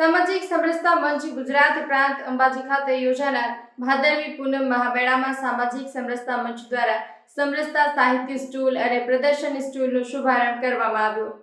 સામાજિક સમરસતા મંચ ગુજરાત પ્રાંત અંબાજી ખાતે યોજાનાર ભાદરવી પૂનમ મહામેળામાં સામાજિક સમરસતા મંચ દ્વારા સમરસતા સાહિત્ય સ્ટોલ અને પ્રદર્શન સ્ટોલનો શુભારંભ કરવામાં આવ્યો.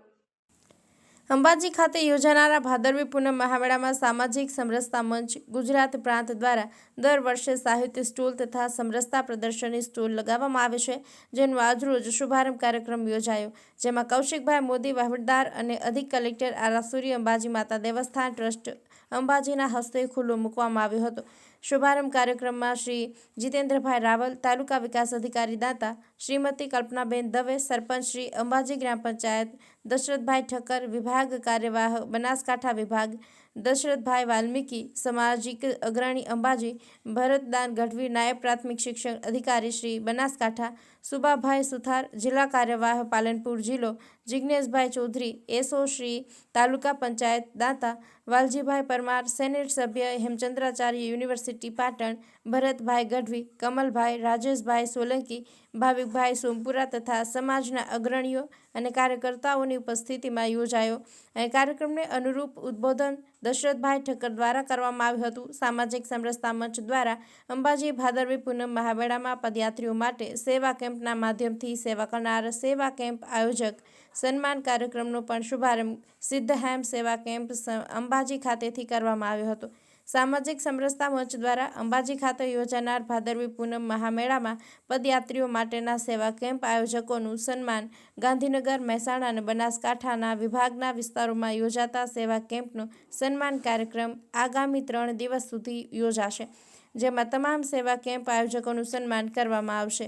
અંબાજી ખાતે યોજાનારા ભાદરવી પૂનમ મહામેળામાં સામાજિક સમરસતા મંચ ગુજરાત પ્રાંત દ્વારા દર વર્ષે સાહિત્ય સ્ટોલ તથા સમરસતા પ્રદર્શની સ્ટોલ લગાવવામાં આવે છે, જેનો આજરોજ શુભારંભ કાર્યક્રમ યોજાયો. જેમાં કૌશિકભાઈ મોદી, વહીવટદાર અને અધિક કલેક્ટર આરાસુરી અંબાજી માતા દેવસ્થાન ટ્રસ્ટ અંબાજીના હસ્તે ખુલ્લો મૂકવામાં આવ્યો હતો. શુભારંભ કાર્યક્રમમાં શ્રી જીતેન્દ્રભાઈ રાવલ, તાલુકા વિકાસ અધિકારી દાતા શ્રીમતી કલ્પનાબેન દવે, સરપંચ શ્રી અંબાજી ગ્રામ પંચાયત, દશરથભાઈ ઠક્કર વિભાગ કાર્યવાહ બનાસકાંઠા વિભાગ દશરથભાઈ વાલ્મીકી, સામાજિક અગ્રણી અંબાજી, ભરતદાન ગઢવી, નાયબ પ્રાથમિક શિક્ષણ અધિકારી શ્રી બનાસકાંઠા, સુબાભાઈ સુથાર, જિલ્લા કાર્યવાહ પાલનપુર જિલ્લો જિજ્ઞેશભાઈ ચૌધરી, એસઓ શ્રી તાલુકા પંચાયત દાતા, વાલજીભાઈ પરમાર, સેનેટ સભ્ય હેમચંદ્રાચાર્ય યુનિવર્સિટી પાટણ, ભરતભાઈ ગઢવી, કમલભાઈ, રાજેશભાઈ સોલંકી, ભાવિકભાઈ સોમપુરા તથા સમાજના અગ્રણીઓ અને કાર્યકર્તાઓની ઉપસ્થિતિમાં યોજાયો. અને કાર્યક્રમને અનુરૂપ ઉદ્બોધન દશરથભાઈ ઠક્કર દ્વારા કરવામાં આવ્યું હતું. સામાજિક સમરસતા મંચ દ્વારા અંબાજી ભાદરવી પૂનમ મહામેળામાં પદયાત્રીઓ માટે સેવા કેમ્પના માધ્યમથી સેવા કરનાર સેવા કેમ્પ આયોજક સન્માન કાર્યક્રમનો પણ શુભારંભ સિદ્ધહેમ સેવા કેમ્પ અંબાજી ખાતેથી કરવામાં આવ્યો હતો. સામાજિક સમરસતા મંચ દ્વારા અંબાજી ખાતે યોજાનાર ભાદરવી પૂનમ મહામેળામાં પદયાત્રીઓ માટેના સેવા કેમ્પ આયોજકોનું સન્માન ગાંધીનગર મહેસાણા અને બનાસકાંઠાના વિભાગના વિસ્તારોમાં યોજાતા સેવા કેમ્પનું સન્માન કાર્યક્રમ આગામી ત્રણ દિવસ સુધી યોજાશે, જેમાં તમામ સેવા કેમ્પ આયોજકોનું સન્માન કરવામાં આવશે.